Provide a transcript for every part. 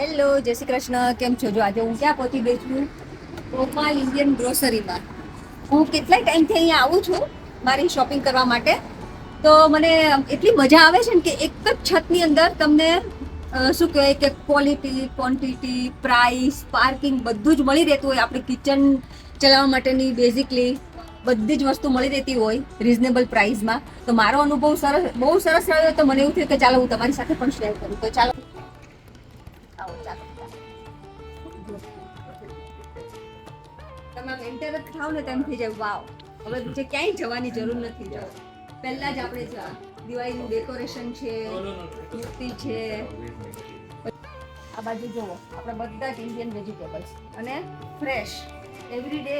Hello, જય શ્રી કૃષ્ણ. કેમ છો? જો આજે હું ક્યાં પહોંચી ગઈ છું? ગોપાલ ઇન્ડિયન ગ્રોસરીમાં. હું કેટલાય ટાઈમથી અહીંયા આવું છું મારી શોપિંગ કરવા માટે. તો મને એટલી મજા આવે છે ને કે એક જ છતની અંદર તમને શું કહેવાય કે ક્વોલિટી ક્વોન્ટિટી પ્રાઇસ પાર્કિંગ બધું જ મળી રહેતું હોય. આપણે કિચન ચલાવવા માટેની બેઝિકલી બધી જ વસ્તુ મળી રહેતી હોય રિઝનેબલ પ્રાઇસમાં તો મારો અનુભવ સરસ, બહુ સરસ રહ્યો તો મને એવું થયું કે ચાલો હું તમારી સાથે પણ શેર કરું. તો ચાલો. તમે આમ જ થાવ ને તેમ થઈ જાય. વાવ હવે બીજે ક્યાંય જવાની જરૂર નથી. જો પહેલા જ આપણે જો દિવાળીનું ડેકોરેશન છે મૂર્તિ છે. આ બાજુ જુઓ. આપણે બધા જ ઇન્ડિયન વેજીટેબલ્સ અને ફ્રેશ એવરી ડે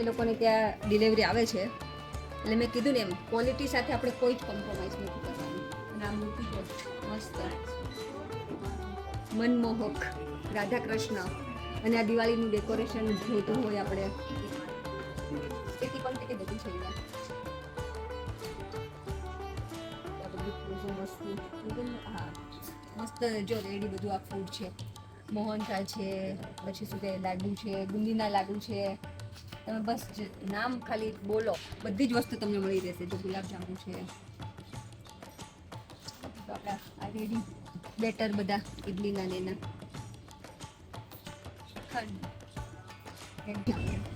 એ લોકોને ત્યાં ડિલિવરી આવે છે. એટલે મેં કીધું ને એમ ક્વોલિટી સાથે આપણે કોઈ જ કોમ્પ્રોમાઇઝ નથી કરવાનું. અને આ મૂર્તિ મસ્ત. મનમોહક. રાધા કૃષ્ણ અને આ દિવાળીનું ડેકોરેશન જોતું હોય આપણે. કેટલી ક્વોન્ટિટી બધી છે અહીંયા મસ્ત, જો રેડી બધું આ ફૂડ છે. મોહનથાળ છે, પછી શું કહે, લાડુ છે બુંદીના લાડુ છે. તમે બસ નામ ખાલી બોલો. બધી જ વસ્તુ તમને મળી રહેશે, જો ગુલાબજાંબુ છે. આ રેડી બેટર બધા ઇડલીના ને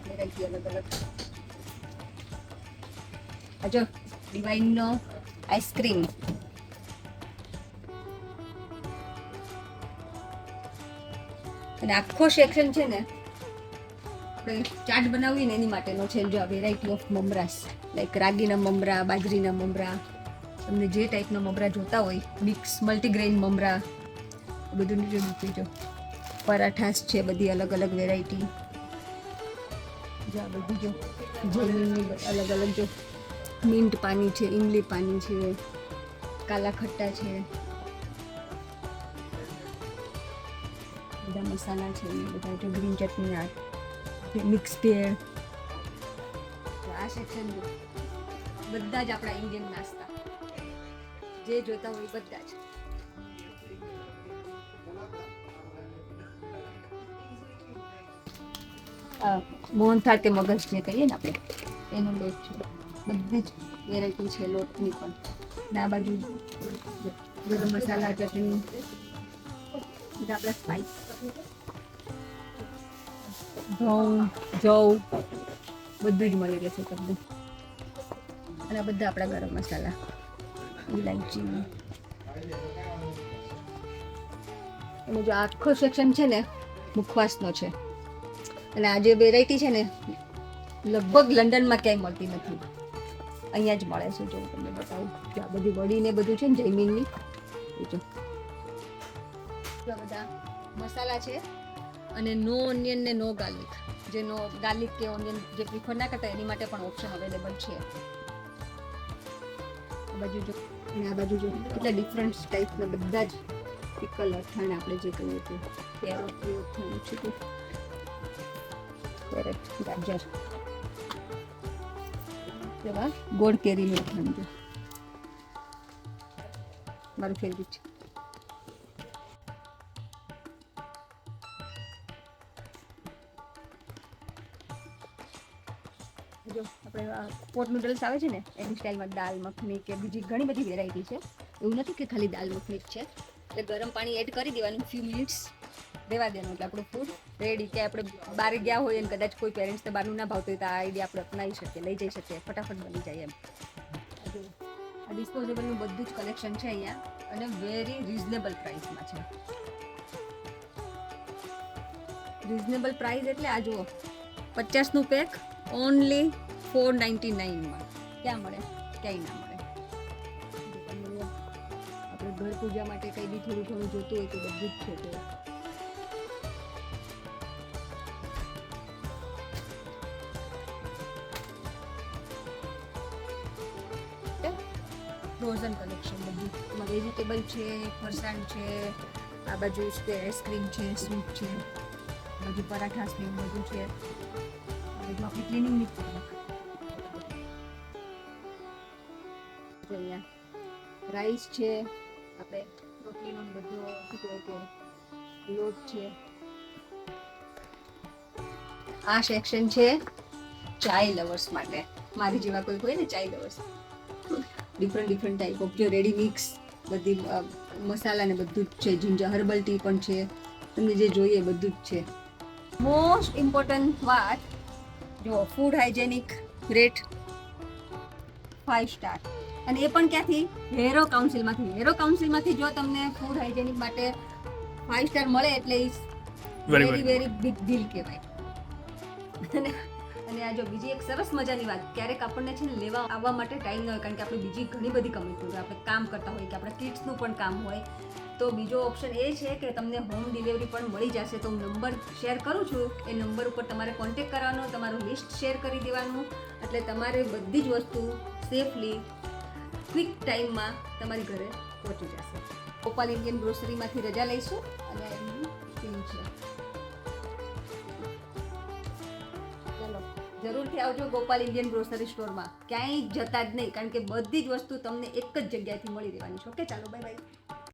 વેરાયટી અલગ અલગ જો આઈસ્ક્રીમ અને આખો સેક્શન છે ને, આપણે ચાટ બનાવીએ ને એની માટેનો છે જો આ વેરાયટી ઓફ મમરાસ લાઈક રાગીના મમરા, બાજરીના મમરા, તમને જે ટાઈપના મમરા જોતા હોય મિક્સ મલ્ટીગ્રેન મમરા બધું જો મૂકી જો પરાઠાસ છે, બધી અલગ અલગ વેરાયટી જો આ બધી જો. જૈનની અલગ અલગ જો. મિન્ટ પાણી છે ઇમલી પાણી છે, કાલા ખટ્ટા છે. બધા મસાલા છે, એ બધા જો ગ્રીન ચટણી આ મિક્સ ભેળ આ સેક્શન બધા જ આપણા ઇન્ડિયન નાસ્તા. જે જોતા હોય બધા જ. મોહનથાળ કે મગજ જે કહીએ ને આપણે, એનો લોટ છે. બધી જ વેરાયટી છે લોટની પણ. ને બાજુ ગરમ મસાલા, ચટણી આપણા સ્પાઈસ ઘઉં, જવ, બધું જ મળી રહેશે તમને. અને આ બધા આપણા ગરમ મસાલા. ઇલાયચી અને જો આખો સેક્શન છે ને, મુખવાસનો છે. અને આ જે વેરાયટી છે ને, લગભગ લંડનમાં ક્યાંય મળતી નથી. અહીંયા જ મળે છે, જો તમને બતાવું. જો આ બધી વડી ને બધું છે ને, જૈમિનની. જો. બધા મસાલા છે અને નો ઓનિયન ને નો ગાર્લિક જે નો ગાર્લિક કે ઓનિયન જે પ્રિફર ના કરતા, એની માટે પણ ઓપ્શન અવેલેબલ છે. બાજુ જો. અને આ બાજુ જો. કેટલા ડિફરન્ટ ટાઈપના બધા જ પિકલ અથાણ આપણે જે કહીએ છીએ. કેરો અથાણ છે કેરેટ ગાજર. જેવા ગોળ કેરીનું છે. મારું ફેવરિટ છે. જો, આપણે પોટ નૂડલ્સ આવે છે ને, એની સ્ટાઇલમાં દાલ, મખની કે બીજી ઘણી બધી વેરાયટી છે. એવું નથી કે ખાલી દાલ, મખની જ છે. એટલે ગરમ પાણી એડ કરી દેવાનું ફ્યુ મિનિટ્સ દેવા દેવાનું એટલે આપણું ફૂડ રેડી કે આપણે બહાર ગયા હોય અને કદાચ કોઈ પેરેન્ટ્સને બહારનું ના ભાવતું હોય તો આ આઈડિયા આપણે અપનાવી શકીએ, લઈ જઈ શકીએ, ફટાફટ બની જાય એમ. આ ડિસ્પોઝેબલનું બધું જ કલેક્શન છે અહીંયા અને વેરી રિઝનેબલ પ્રાઇસમાં છે. રિઝનેબલ પ્રાઇસ એટલે આ જુઓ, પચાસનું પેક ઓનલી ફોર નાઇન્ટી નાઇનમાં ક્યાં મળે? ક્યાંય ના મળે. આપણે ઘર પૂજા માટે કંઈ બી થોડું ઘણું જોતું હોય તો બધું જ છે ફ્રોઝન કલેક્શન બધું. વેજીટેબલ છે ફરસાણ છે, આ બાજુ છે આઈસ્ક્રીમ છે સ્વીટ છે, બધું પરાઠા એવું બધું છે. બાજુ આપણી ક્લિનિંગની અહીંયા રાઈસ છે, આપણે રોટલીનો બધો શું કે લોટ છે. આ સેક્શન છે ચાય લવર્સ માટે. મારી જેવા કોઈ હોય ને chai lovers different different type of જો રેડી મિક્સ બધી મસાલા ને બધું જ છે. જિંજર હર્બલ ટી પણ છે. તમને જે જોઈએ બધું જ છે. મોસ્ટ ઇમ્પોર્ટન્ટ વાત જો food hygienic rate five star અને એ પણ ક્યાંથી? હેરો કાઉન્સિલમાંથી હેરો કાઉન્સિલમાંથી જો તમને ફૂડ હાઇજેનિક માટે ફાઇવ સ્ટાર મળે એટલે is very very big deal કહેવાય. અને અને આ જો બીજી એક સરસ મજાની વાત, ક્યારેક આપણને છે ને લેવા આવવા માટે ટાઈમ ન હોય, કારણ કે આપણે બીજી ઘણી બધી કમિટમેન્ટ હોય, આપણે કામ કરતા હોય કે આપણા કિડ્સનું પણ કામ હોય. તો બીજો ઓપ્શન એ છે કે તમને હોમ ડિલિવરી પણ મળી જશે, તો હું નંબર શેર કરું છું. એ નંબર ઉપર તમારે કોન્ટેક કરવાનો, તમારું લિસ્ટ શેર કરી દેવાનું. એટલે તમારે બધી જ વસ્તુ સેફલી, ક્વિક ટાઈમમાં તમારી ઘરે પહોંચી જશે. ગોપાલ ઇન્ડિયન ગ્રોસરીમાંથી રજા લઈશું અને એમનું ટીમ છે. ચલો. જરૂરથી આવજો ગોપાલ ઇન્ડિયન ગ્રોસરી સ્ટોરમાં ક્યાંય જતા જ નહીં, કારણ કે બધી જ વસ્તુ તમને એક જ જગ્યાએથી મળી રહેવાની છે. ઓકે ચાલો બાય બાય